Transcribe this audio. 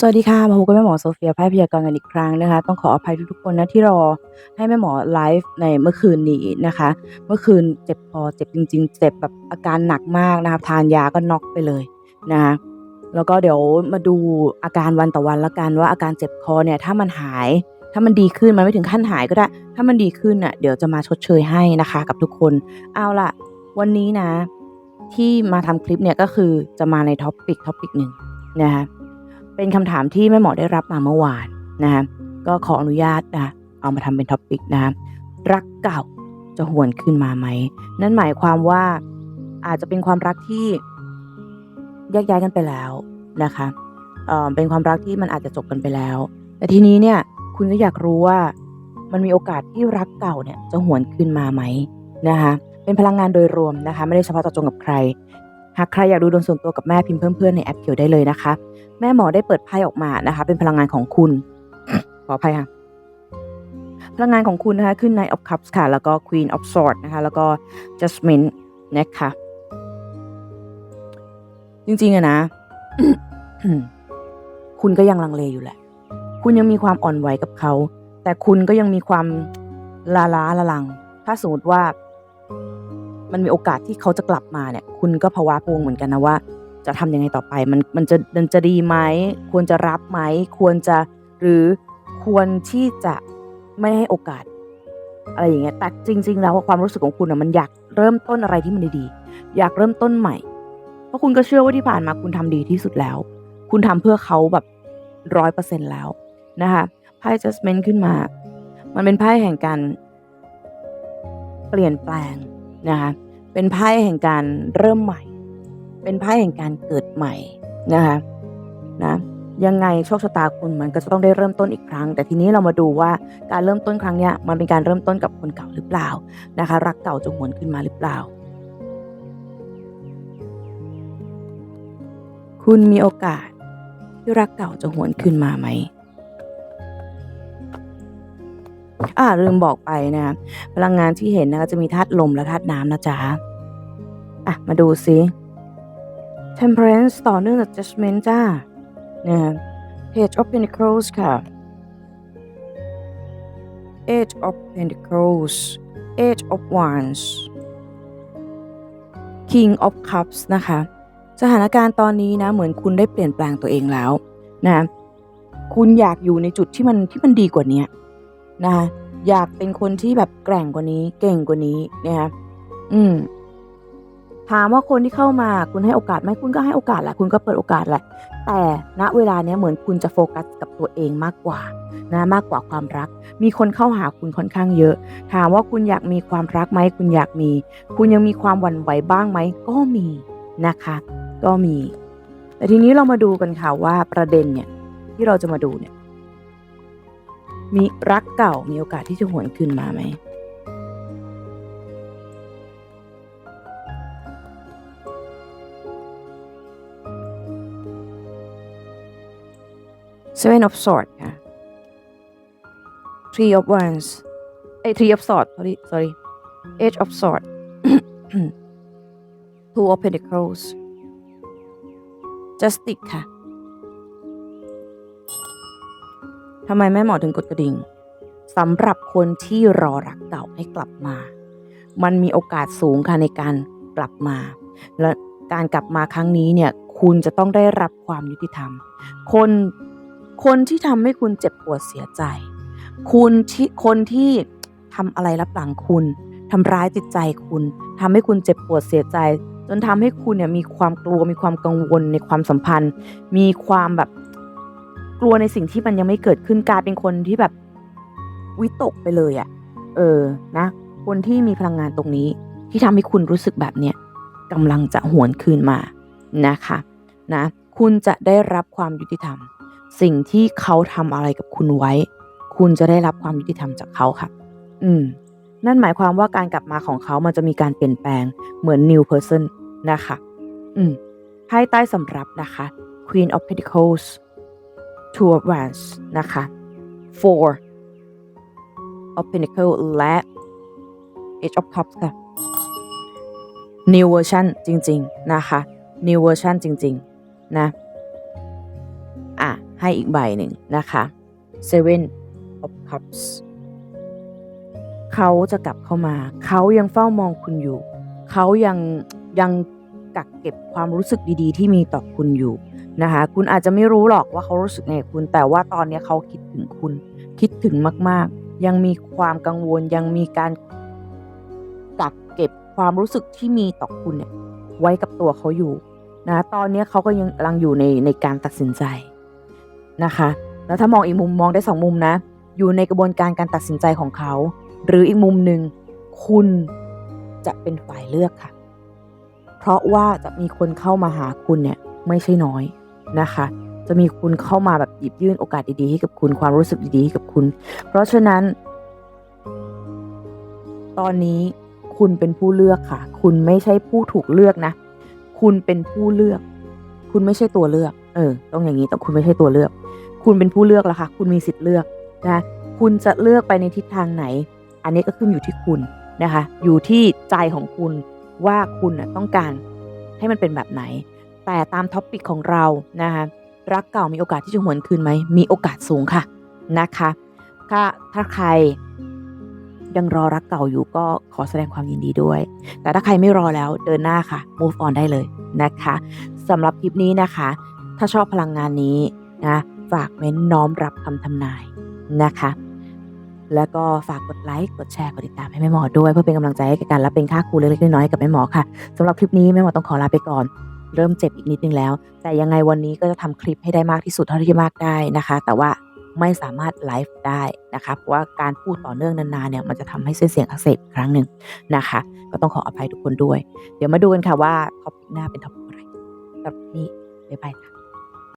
สวัสดีค่ะ มาพบกับแม่หมอโซเฟียไพ่พยากรณ์กันอีกครั้งนะคะ ต้องขออภัยทุกๆคนนะที่รอให้แม่หมอไลฟ์ในเมื่อคืนนี้นะคะ เมื่อคืนเจ็บคอเจ็บจริง ๆ เจ็บแบบอาการหนักมากนะคะทานยาก็น็อกไปเลยนะคะแล้วก็เดี๋ยวมาดูอาการวันต่อวันละกันว่าอาการเจ็บคอเนี่ยถ้ามันหาย ถ้ามันดีขึ้นมันไม่ถึงขั้นหายก็ได้ ถ้ามันดีขึ้นอะเดี๋ยวจะมาชดเชยให้นะคะ กับทุกคนเอาล่ะ วันนี้นะ ที่มาทำคลิปเนี่ยก็คือจะมาในท็อปิกท็อปิกหนึ่งนะคะ เป็นคำถามที่แม่หมอได้รับมาเมื่อวานนะคะก็ขออนุญาตนะเอามาทำเป็นท็อปปิกนะคะรักเก่าจะหวนขึ้นมาไหม นั่นหมายความว่าอาจจะเป็นความรักที่แยกย้ายกันไปแล้วนะคะเอ่อเป็นความรักที่มันอาจจะจบกันไปแล้ว แต่ทีนี้เนี่ยคุณก็อยากรู้ว่ามันมีโอกาสที่รักเก่าเนี่ยจะหวนขึ้นมาไหมนะคะเป็นพลังงานโดยรวมนะคะ ไม่ได้เฉพาะเจาะจงกับใคร หากใครอยากดูดวงส่วนตัวกับแม่พิมพ์เพื่อนๆในแอปเขียวได้เลยนะคะ แม่หมอได้เปิดไพ่ออกมานะคะ เป็นพลังงานของคุณ ขออภัยค่ะ พลังงานของคุณนะคะขึ้นใน of cups ค่ะ แล้วก็ queen of swords นะคะ แล้วก็ jasmine นะคะจริงๆอะนะ คุณก็ยังลังเลอยู่แหละ คุณยังมีความอ่อนไหวกับเขา แต่คุณก็ยังมีความลาล้าละลัง ถ้าสมมติว่า มันมีโอกาสที่เขาจะกลับมาเนี่ย คุณก็ภาวะพวงเหมือนกันนะว่า จะทำยังไงต่อไป มันมันจะมันจะดีไหมควรจะรับไหมควรจะหรือควรที่จะไม่ให้โอกาส อะไรอย่างเงี้ยแต่จริง ๆ แล้วความรู้สึกของคุณอะมันอยากเริ่มต้นอะไรที่มันดีๆอยากเริ่มต้นใหม่ เพราะคุณก็เชื่อว่าที่ผ่านมาคุณทำดีที่สุดแล้ว คุณทำเพื่อเขาแบบร้อยเปอร์เซ็นแล้วนะคะไพ่ judgment ขึ้นมา มันเป็นไพ่แห่งการเปลี่ยนแปลง นะคะเป็นไพ่แห่งการเริ่มใหม่ เป็นไพ่แห่งการเกิดใหม่นะคะนะยังไงโชคชะตาคุณมันก็จะต้องได้เริ่มต้นอีกครั้ง แต่ทีนี้เรามาดูว่าการเริ่มต้นครั้งเนี้ยมันเป็นการเริ่มต้นกับคนเก่าหรือเปล่านะคะ รักเก่าจะหวนขึ้นมาหรือเปล่า คุณมีโอกาสที่รักเก่าจะหวนขึ้นมาไหม อ่าลืมบอกไปนะพลังงานที่เห็นนะก็จะมีธาตุลมและธาตุน้ำนะจ๊ะอะมาดูซิ Temperance ต่อเนื่องจาก Judgment จ้านะฮะ Page of Pentacles ค่ะ Eight of Pentacles Eight of Wands King of Cups นะคะ สถานการณ์ตอนนี้นะ เหมือนคุณได้เปลี่ยนแปลงตัวเองแล้วนะ คุณอยากอยู่ในจุดที่มันที่มันดีกว่านี้ นะคะอยากเป็นคนที่แบบแกร่งกว่านี้ เก่งกว่านี้นะคะอืมถามว่าคนที่เข้ามาคุณให้โอกาสไหมคุณก็ให้โอกาสแหละคุณก็เปิดโอกาสแหละ แต่ณเวลาเนี้ยเหมือนคุณจะโฟกัสกับตัวเองมากกว่านะมากกว่าความรัก มีคนเข้าหาคุณค่อนข้างเยอะ ถามว่าคุณอยากมีความรักไหมคุณอยากมี คุณยังมีความหวั่นไหวบ้างไหมก็มีนะคะ ก็มี แต่ทีนี้เรามาดูกันค่ะว่าประเด็นเนี่ยที่เราจะมาดูเนี่ย มีรักเก่ามีโอกาสที่จะหวนคืนมาไหม Seven of Swords ค่ะ Three of Wands เอ้ย Three of Swords sorry sorry Eight of Swords Two of Pentacles Justice ค่ะ ทำไมแม่หมอถึงกดกระดิ่งสำหรับคนที่รอรักเก่าให้กลับมา มันมีโอกาสสูงค่ะในการกลับมา และการกลับมาครั้งนี้เนี่ยคุณจะต้องได้รับความยุติธรรม คนคนที่ทำให้คุณเจ็บปวดเสียใจ คุณที่คนที่ทำอะไรรับหลังคุณทำร้ายจิตใจคุณทำให้คุณเจ็บปวดเสียใจ จนทำให้คุณเนี่ยมีความกลัวมีความกังวลในความสัมพันธ์ มีความแบบ กลัวในสิ่งที่มันยังไม่เกิดขึ้นกลายเป็นคนที่แบบวิตกไปเลยอะ่ะ เออนะ คนที่มีพลังงานตรงนี้ ที่ทำให้คุณรู้สึกแบบเนี้ยกำลังจะหวนคืนมานะคะ นะ คุณจะได้รับความยุติธรรม สิ่งที่เขาทำอะไรกับคุณไว้ คุณจะได้รับความยุติธรรมจากเขาค่ะ อืม นั่นหมายความว่าการกลับมาของเขามันจะมีการเปลี่ยนแปลงเหมือน new person นะคะ อืมไพ่ใต้สำรับนะคะ Queen of Pentacles Two of Wands นะคะ Four of Pentacles และ Age of Cups ค่ะ New Version จริง ๆ นะคะ New Version จริง ๆ นะ อะ ให้อีกใบหนึ่งนะคะ Seven of Cups เขาจะกลับเข้ามา เขายังเฝ้ามองคุณอยู่ เขายังยังกักเก็บความรู้สึกดีๆ ที่มีต่อคุณอยู่ นะคะ คุณอาจจะไม่รู้หรอกว่าเขารู้สึกไงคุณ แต่ว่าตอนนี้เขาคิดถึงคุณ คิดถึงมาก ๆ ยังมีความกังวลยังมีการกักเก็บความรู้สึกที่มีต่อคุณเนี่ยไว้กับตัวเขาอยู่นะตอนนี้เขาก็ยังกำลังอยู่ในในการตัดสินใจนะคะ แล้วถ้ามองอีกมุมมองได้สองมุมนะ อยู่ในกระบวนการการตัดสินใจของเขา หรืออีกมุมหนึ่งคุณจะเป็นฝ่ายเลือกค่ะ เพราะว่าจะมีคนเข้ามาหาคุณเนี่ยไม่ใช่น้อย นะคะ จะมีคุณเข้ามาแบบหยิบยื่นโอกาสดีๆให้กับคุณความรู้สึกดีๆให้กับคุณ เพราะฉะนั้น ตอนนี้คุณเป็นผู้เลือกค่ะ คุณไม่ใช่ผู้ถูกเลือกนะ คุณเป็นผู้เลือก คุณไม่ใช่ตัวเลือก เออ ต้องอย่างนี้ต้องคุณไม่ใช่ตัวเลือก คุณเป็นผู้เลือกแล้วค่ะ คุณมีสิทธิ์เลือกนะ คุณจะเลือกไปในทิศทางไหน อันนี้ก็ขึ้นอยู่ที่คุณนะคะ อยู่ที่ใจของคุณว่าคุณน่ะต้องการให้มันเป็นแบบไหน แต่ตามท็อปปิกของเรานะคะรักเก่ามีโอกาสที่จะหวนคืนไหม มีโอกาสสูงค่ะนะคะถ้าถ้าใครยังรอรักเก่าอยู่ก็ขอแสดงความยินดีด้วย แต่ถ้าใครไม่รอแล้วเดินหน้าค่ะ move on ได้เลยนะคะสำหรับคลิปนี้นะคะ ถ้าชอบพลังงานนี้นะฝากเม้นน้อมรับคำทำนายนะคะ แล้วก็ฝากกดไลค์ กดแชร์ กดติดตามให้แม่หมอด้วย เพื่อเป็นกำลังใจให้กับการและเป็นค่าครูเล็กๆน้อยๆกับแม่หมอค่ะสำหรับคลิปนี้แม่หมอต้องขอลาไปก่อน เริ่มเจ็บอีกนิดนึงแล้ว แต่ยังไงวันนี้ก็จะทำคลิปให้ได้มากที่สุดเท่าที่มากได้นะคะ แต่ว่าไม่สามารถไลฟ์ได้นะคะเพราะว่าการพูดต่อเนื่องนานๆเนี่ยมันจะทำให้เส้นเสียงอักเสบอีกครั้งหนึ่งนะคะ ก็ต้องขออภัยทุกคนด้วย เดี๋ยวมาดูกันค่ะว่าท็อปิกหน้าเป็นท็อปิกอะไรสำหรับนนี้บ๊ายบายค่ะ